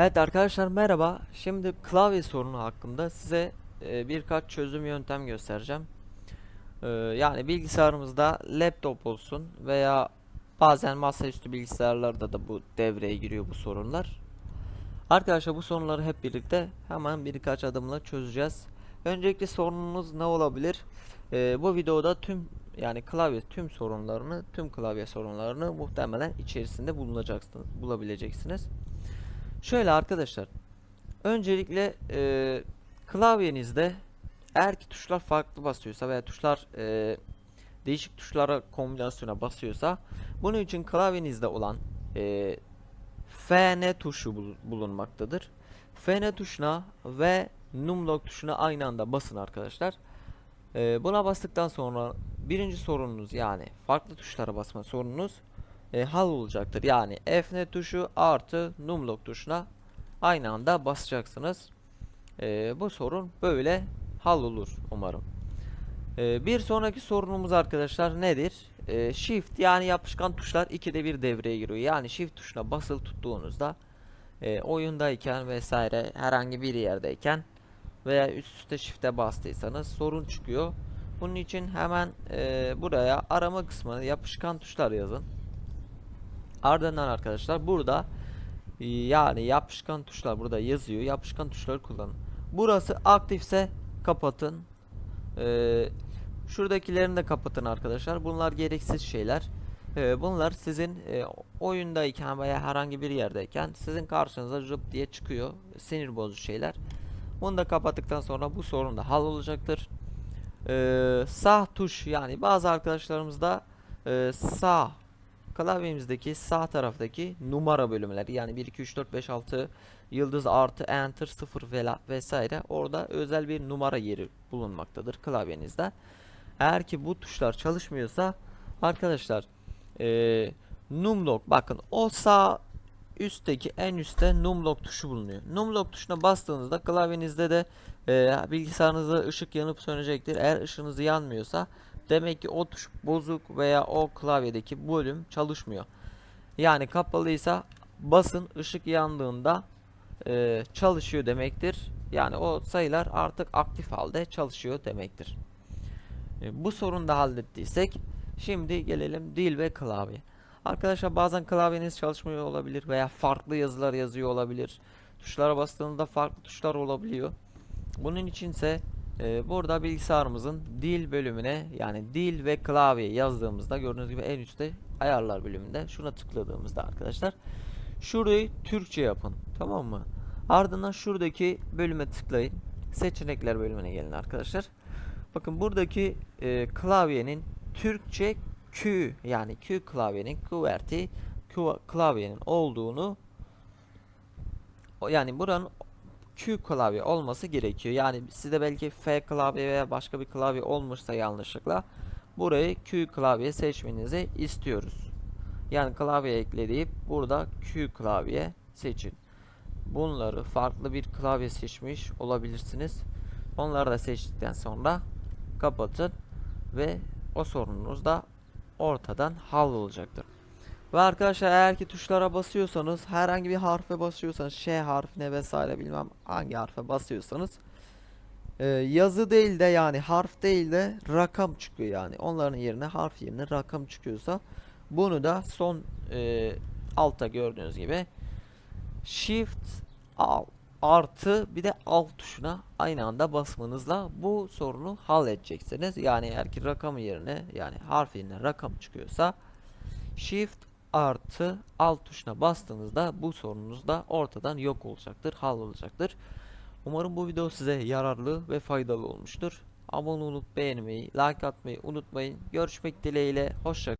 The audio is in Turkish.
Evet arkadaşlar merhaba. Şimdi klavye sorunu hakkında size e, birkaç çözüm yöntem göstereceğim. E, yani bilgisayarımızda laptop olsun veya bazen masaüstü bilgisayarlarda da bu devreye giriyor bu sorunlar. Arkadaşlar bu sorunları hep birlikte hemen birkaç adımla çözeceğiz. Öncelikle sorununuz ne olabilir? E, bu videoda tüm yani klavye tüm sorunlarını, tüm klavye sorunlarını muhtemelen içerisinde bulunacaksınız, bulabileceksiniz. Şöyle arkadaşlar. Öncelikle e, klavyenizde eğer ki tuşlar farklı basıyorsa veya tuşlar e, değişik tuşlara kombinasyona basıyorsa bunun için klavyenizde olan e, FN tuşu bul- bulunmaktadır. FN tuşuna ve numlock tuşuna aynı anda basın arkadaşlar. E, buna bastıktan sonra birinci sorununuz yani farklı tuşlara basma sorununuz e, hal olacaktır. Yani Fn tuşu artı numlock tuşuna aynı anda basacaksınız. E, bu sorun böyle hal olur umarım. E, bir sonraki sorunumuz arkadaşlar nedir? E, shift yani yapışkan tuşlar ikide bir devreye giriyor. Yani shift tuşuna basılı tuttuğunuzda e, oyundayken vesaire herhangi bir yerdeyken veya üst üste shift'e bastıysanız sorun çıkıyor. Bunun için hemen e, buraya arama kısmına yapışkan tuşlar yazın. Ardından arkadaşlar burada e, yani yapışkan tuşlar burada yazıyor. Yapışkan tuşları kullanın. Burası aktifse kapatın. Ee, şuradakilerini de kapatın arkadaşlar. Bunlar gereksiz şeyler. Ee, bunlar sizin e, oyundayken veya herhangi bir yerdeyken sizin karşınıza rıp diye çıkıyor. Sinir bozucu şeyler. Bunu da kapattıktan sonra bu sorun da hal olacaktır. Ee, sağ tuş yani bazı arkadaşlarımızda e, sağ klavyemizdeki sağ taraftaki numara bölümleri yani 1 2 3 4 5 6 yıldız artı enter 0 vela vesaire orada özel bir numara yeri bulunmaktadır klavyenizde. Eğer ki bu tuşlar çalışmıyorsa arkadaşlar eee numlock bakın o sağ üstteki en üstte numlock tuşu bulunuyor. Numlock tuşuna bastığınızda klavyenizde de eee bilgisayarınızda ışık yanıp sönecektir. Eğer ışığınız yanmıyorsa Demek ki o tuş bozuk veya o klavyedeki bölüm çalışmıyor. Yani kapalıysa basın ışık yandığında e, çalışıyor demektir. Yani o sayılar artık aktif halde çalışıyor demektir. E, bu sorunu da hallettiysek şimdi gelelim dil ve klavye. Arkadaşlar bazen klavyeniz çalışmıyor olabilir veya farklı yazılar yazıyor olabilir. Tuşlara bastığınızda farklı tuşlar olabiliyor. Bunun içinse ee, burada bilgisayarımızın dil bölümüne yani dil ve klavye yazdığımızda gördüğünüz gibi en üstte ayarlar bölümünde şuna tıkladığımızda arkadaşlar şurayı Türkçe yapın tamam mı? Ardından şuradaki bölüme tıklayın. Seçenekler bölümüne gelin arkadaşlar. Bakın buradaki e, klavyenin Türkçe Q yani Q klavyenin QWERTY klavyenin olduğunu yani buranın Q klavye olması gerekiyor. Yani sizde belki F klavye veya başka bir klavye olmuşsa yanlışlıkla burayı Q klavye seçmenizi istiyoruz. Yani klavye ekleyip burada Q klavye seçin. Bunları farklı bir klavye seçmiş olabilirsiniz. Onları da seçtikten sonra kapatın ve o sorununuz da ortadan hallolacaktır. Ve arkadaşlar eğer ki tuşlara basıyorsanız herhangi bir harfe basıyorsanız Ş harfine vesaire bilmem hangi harfe basıyorsanız e, yazı değil de yani harf değil de rakam çıkıyor yani onların yerine harf yerine rakam çıkıyorsa bunu da son e, altta gördüğünüz gibi Shift Alt artı bir de alt tuşuna aynı anda basmanızla bu sorunu halledeceksiniz. Yani eğer ki rakam yerine yani harf yerine rakam çıkıyorsa Shift artı alt tuşuna bastığınızda bu sorununuz da ortadan yok olacaktır, hallolacaktır. Umarım bu video size yararlı ve faydalı olmuştur. Abone olup beğenmeyi, like atmayı unutmayın. Görüşmek dileğiyle, hoşça